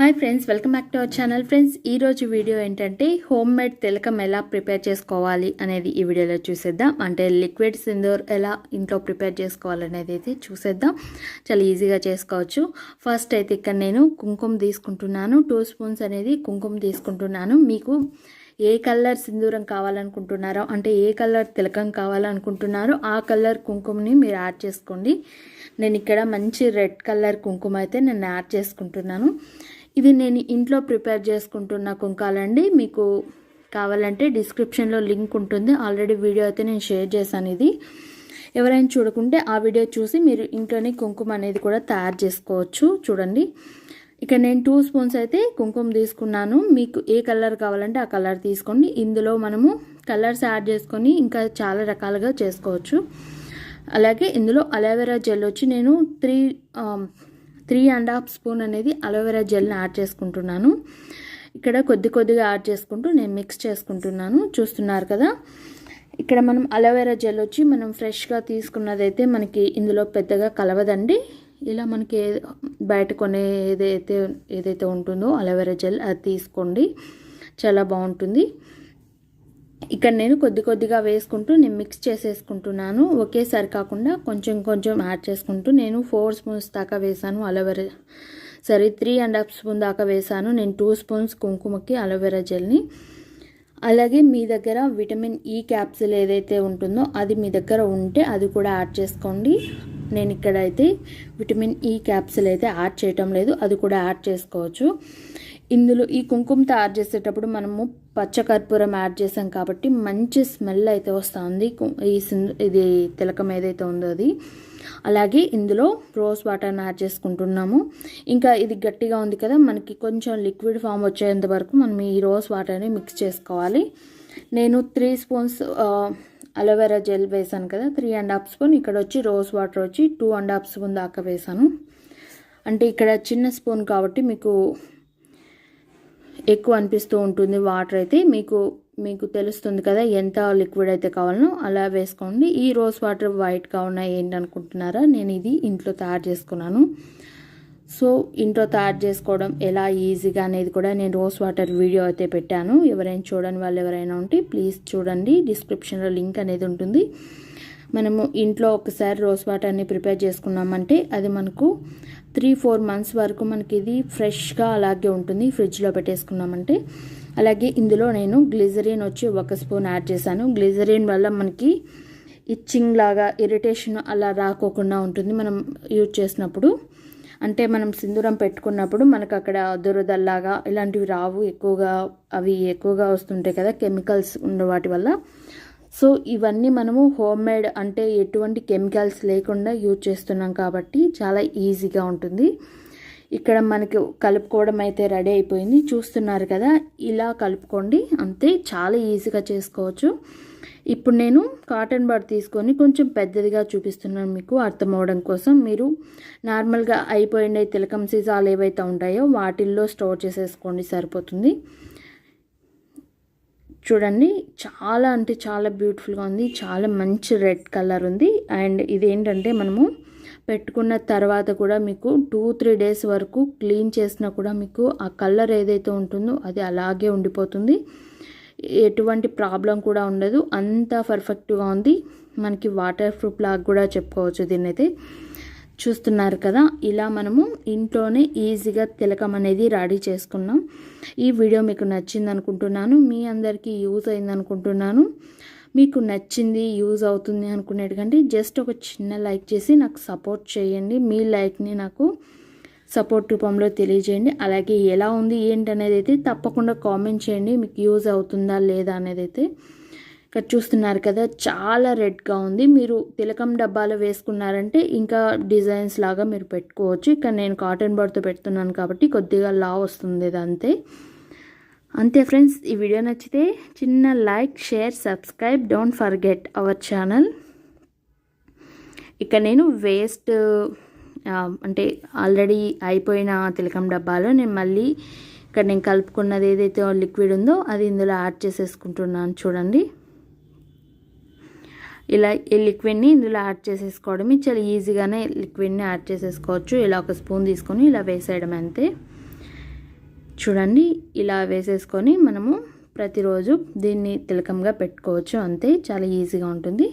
Hi friends welcome back to our channel friends ఈరోజు video ఏంటంటే home made తిలకం ఎలా ప్రిపేర్ చేసుకోవాలి అనేది ఈ వీడియోలో చూసేద్దాం. అంటే లిక్విడ్ సిందూర్ ఎలా ఇంట్లో ప్రిపేర్ చేసుకోవాలనేది అయితే చూసేద్దాం. చాలా ఈజీగా చేసుకోవచ్చు. ఫస్ట్ అయితే ఇక్కడ నేను కుంకుమ తీసుకుంటున్నాను. టూ స్పూన్స్ అనేది కుంకుమ తీసుకుంటున్నాను. మీకు ఏ కలర్ సింధూరం కావాలనుకుంటున్నారో అంటే ఏ కలర్ తిలకం కావాలనుకుంటున్నారో ఆ కలర్ కుంకుమని మీరు యాడ్ చేసుకోండి. నేను ఇక్కడ మంచి రెడ్ కలర్ కుంకుమ అయితే నేను యాడ్ చేసుకుంటున్నాను. ఇది నేను ఇంట్లో ప్రిపేర్ చేసుకుంటున్న కుంకాలండి. మీకు కావాలంటే డిస్క్రిప్షన్లో లింక్ ఉంటుంది. ఆల్రెడీ వీడియో అయితే నేను షేర్ చేశాను ఇది. ఎవరైనా చూడకుంటే ఆ వీడియో చూసి మీరు ఇంట్లోనే కుంకుమ అనేది కూడా తయారు చేసుకోవచ్చు. చూడండి. ఇక్కడ నేను టూ స్పూన్స్ అయితే కుంకుమ తీసుకున్నాను. మీకు ఏ కలర్ కావాలంటే ఆ కలర్ తీసుకోండి. ఇందులో మనము కలర్స్ యాడ్ చేసుకొని ఇంకా చాలా రకాలుగా చేసుకోవచ్చు. అలాగే ఇందులో అలోవెరా జెల్ వచ్చి నేను three three and half spoon అనేది అలోవెరా జెల్ని యాడ్ చేసుకుంటున్నాను. ఇక్కడ కొద్ది కొద్దిగా యాడ్ చేసుకుంటూ నేను మిక్స్ చేసుకుంటున్నాను. చూస్తున్నారు కదా? ఇక్కడ మనం అలోవెరా జెల్ వచ్చి మనం ఫ్రెష్గా తీసుకున్నదైతే మనకి ఇందులో పెద్దగా కలవదండి. ఇలా మనకి బయట కొనే ఏదైతే ఏదైతే ఉంటుందో అలోవెరా జెల్ అది తీసుకోండి. చాలా బాగుంటుంది. ఇక్కడ నేను కొద్ది కొద్దిగా వేసుకుంటూ నేను మిక్స్ చేసేసుకుంటున్నాను. ఒకేసారి కాకుండా కొంచెం కొంచెం యాడ్ చేసుకుంటూ నేను ఫోర్ స్పూన్స్ దాకా వేసాను అలోవెరా సరే త్రీ అండ్ హాఫ్ స్పూన్ దాకా వేసాను. నేను టూ స్పూన్స్ కుంకుమకి అలోవెరా జెల్ని. అలాగే మీ దగ్గర విటమిన్ ఈ క్యాప్సిల్ ఏదైతే ఉంటుందో అది మీ దగ్గర ఉంటే అది కూడా యాడ్ చేసుకోండి. నేను ఇక్కడ అయితే విటమిన్ ఈ క్యాప్సిల్ అయితే యాడ్ చేయటం లేదు అది కూడా యాడ్ చేసుకోవచ్చు. ఇందులో ఈ కుంకుమ తయారు చేసేటప్పుడు మనము పచ్చకర్పూరం యాడ్ చేసాం కాబట్టి మంచి స్మెల్ అయితే వస్తుంది. ఈ ఇది తిలకం ఏదైతే ఉందో అది. అలాగే ఇందులో రోజ్ వాటర్ని యాడ్ చేసుకుంటున్నాము. ఇంకా ఇది గట్టిగా ఉంది కదా మనకి కొంచెం లిక్విడ్ ఫామ్ వచ్చేంత వరకు మనం ఈ రోజ్ వాటర్ని మిక్స్ చేసుకోవాలి. నేను త్రీ స్పూన్స్ అలోవెరా జెల్ వేసాను కదా త్రీ అండ్ హాఫ్ స్పూన్. ఇక్కడ వచ్చి రోజ్ వాటర్ వచ్చి టూ అండ్ హాఫ్ స్పూన్ దాకా వేసాను అంటే ఇక్కడ చిన్న స్పూన్ కాబట్టి మీకు ఎక్కువ అనిపిస్తూ ఉంటుంది వాటర్ అయితే. మీకు మీకు తెలుస్తుంది కదా ఎంత లిక్విడ్ అయితే కావాలనో అలా వేసుకోండి. ఈ రోజ్ వాటర్ వైట్గా ఉన్నాయి ఏంటనుకుంటున్నారా? నేను ఇది ఇంట్లో తయారు చేసుకున్నాను. సో ఇంట్లో తయారు చేసుకోవడం ఎలా ఈజీగా అనేది కూడా నేను రోజ్ వాటర్ వీడియో అయితే పెట్టాను. ఎవరైనా చూడని వాళ్ళు ఎవరైనా ఉంటే ప్లీజ్ చూడండి. డిస్క్రిప్షన్లో లింక్ అనేది ఉంటుంది. మనము ఇంట్లో ఒకసారి రోజ్ వాటర్ని ప్రిపేర్ చేసుకున్నామంటే అది మనకు త్రీ ఫోర్ మంత్స్ వరకు మనకి ఇది ఫ్రెష్గా అలాగే ఉంటుంది. ఫ్రిడ్జ్లో పెట్టేసుకున్నామంటే. అలాగే ఇందులో నేను గ్లిజరిన్ వచ్చి ఒక స్పూన్ యాడ్ చేశాను. గ్లిజరిన్ వల్ల మనకి ఇచ్చింగ్ లాగా ఇరిటేషన్ అలా రాకోకుండా ఉంటుంది మనం యూజ్ చేసినప్పుడు. అంటే మనం సింధూరం పెట్టుకున్నప్పుడు మనకు అక్కడ దురదల్లాగా ఇలాంటివి రావు. ఎక్కువగా అవి ఎక్కువగా వస్తుంటాయి కదా కెమికల్స్ ఉన్న వాటి వల్ల. సో ఇవన్నీ మనము హోమ్ మేడ్ అంటే ఎటువంటి కెమికల్స్ లేకుండా యూజ్ చేస్తున్నాం కాబట్టి చాలా ఈజీగా ఉంటుంది. ఇక్కడ మనకి కలుపుకోవడం అయితే రెడీ అయిపోయింది. చూస్తున్నారు కదా ఇలా కలుపుకోండి. అంతే చాలా ఈజీగా చేసుకోవచ్చు. ఇప్పుడు నేను కాటన్ బడ్ తీసుకొని కొంచెం పెద్దదిగా చూపిస్తున్నాను మీకు అర్థం అవడం కోసం. మీరు నార్మల్గా అయిపోయిన తిలకం సీజాలు ఏవైతే ఉంటాయో వాటిల్లో స్టోర్ చేసేసుకోండి సరిపోతుంది. చూడండి చాలా అంటే చాలా బ్యూటిఫుల్గా ఉంది. చాలా మంచి రెడ్ కలర్ ఉంది. అండ్ ఇదేంటంటే మనము పెట్టుకున్న తర్వాత కూడా మీకు టూ త్రీ డేస్ వరకు క్లీన్ చేసినా కూడా మీకు ఆ కలర్ ఏదైతే ఉంటుందో అది అలాగే ఉండిపోతుంది. ఎటువంటి ప్రాబ్లం కూడా ఉండదు. అంత పర్ఫెక్ట్గా ఉంది. మనకి వాటర్ ప్రూఫ్ లాగా కూడా చెప్పుకోవచ్చు దీన్నైతే. చూస్తున్నారు కదా ఇలా మనము ఇంట్లోనే ఈజీగా తిలకం అనేది రెడీ చేసుకున్నాం. ఈ వీడియో మీకు నచ్చింది అనుకుంటున్నాను మీ అందరికీ యూజ్ అయింది అనుకుంటున్నాను మీకు నచ్చింది యూజ్ అవుతుంది అనుకునేటికంటే జస్ట్ ఒక చిన్న లైక్ చేసి నాకు సపోర్ట్ చేయండి. మీ లైక్ని నాకు సపోర్ట్ రూపంలో తెలియజేయండి. అలాగే ఎలా ఉంది ఏంటి అనేది అయితే తప్పకుండా కామెంట్ చేయండి. మీకు యూజ్ అవుతుందా లేదా అనేది అయితే ఇక్కడ చూస్తున్నారు కదా చాలా రెడ్గా ఉంది. మీరు తిలకం డబ్బాలో వేసుకున్నారంటే ఇంకా డిజైన్స్ లాగా మీరు పెట్టుకోవచ్చు. ఇక్కడ నేను కాటన్ బర్డ్తో పెడుతున్నాను కాబట్టి కొద్దిగా లా వస్తుంది ఇదంతే. అంతే అంతే ఫ్రెండ్స్ ఈ వీడియో నచ్చితే చిన్న like share subscribe don't forget our channel. ఇక్కడ నేను వేస్ట్ అంటే ఆల్రెడీ అయిపోయిన తిలకం డబ్బాలో నేను మళ్ళీ ఇక్కడ నేను కలుపుకున్నది ఏదైతే లిక్విడ్ ఉందో అది ఇందులో యాడ్ చేసేసుకుంటున్నాను చూడండి. ఇలా ఈ లిక్విడ్ని ఇందులో యాడ్ చేసేసుకోవడమే. చాలా ఈజీగానే లిక్విడ్ని యాడ్ చేసేసుకోవచ్చు. ఇలా ఒక స్పూన్ తీసుకొని ఇలా వేసేయడం అంతే. చూడండి ఇలా వేసేసుకొని మనము ప్రతిరోజు దీన్ని తిలకంగా పెట్టుకోవచ్చు అంతే. చాలా ఈజీగా ఉంటుంది.